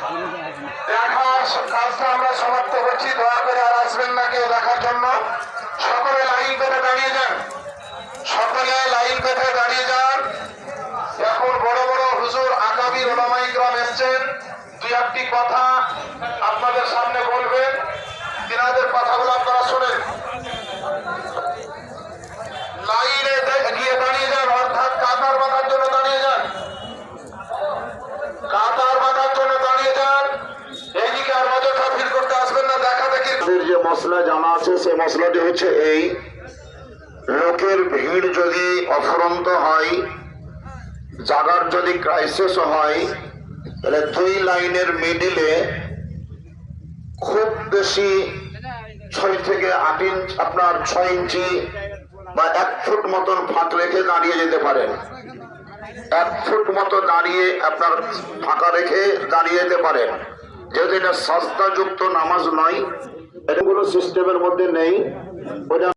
দেখার কাজটা করে জন্য। সকলে লাইন পেতে দাঁড়িয়ে যান। সকলে লাইন পেতে দাঁড়িয়ে যান। এখন বড় বড় হুজুর আগামী ওলামাই গ্রাম এসছেন। দুই একটি কথা আপনাদের সামনে বলবেন তিনাদের কথাগুলো আপনারা শোনেন লাইনে দে- গিয়ে দাঁড়িয়ে যান অর্থাৎ কাতার বাঁধার জন্য দাঁড়িয়ে যান কাতার বাঁধার জন্য দাঁড়িয়ে যান এইদিকে আর অযথা ভিড় করতে আসবেন না দেখা দেখি আমাদের যে মশলা জানা আছে সেই মশলাটি হচ্ছে এই। লোকের ভিড় যদি অফরন্ত হয়, জাগার যদি ক্রাইসিস হয়, তাহলে দুই লাইনের মিডিলে খুব বেশি ছয় থেকে আট ইঞ্চ, আপনার ছয় ইঞ্চি বা এক ফুট মতন ফাঁক রেখে দাঁড়িয়ে যেতে পারেন। এক ফুট মতো দাঁড়িয়ে আপনার ফাঁকা রেখে দাঁড়িয়ে যেতে পারেন। যেহেতু এটা সস্তাযুক্ত নামাজ নয় এটা কোনো সিস্টেমের মধ্যে নেই। ওটা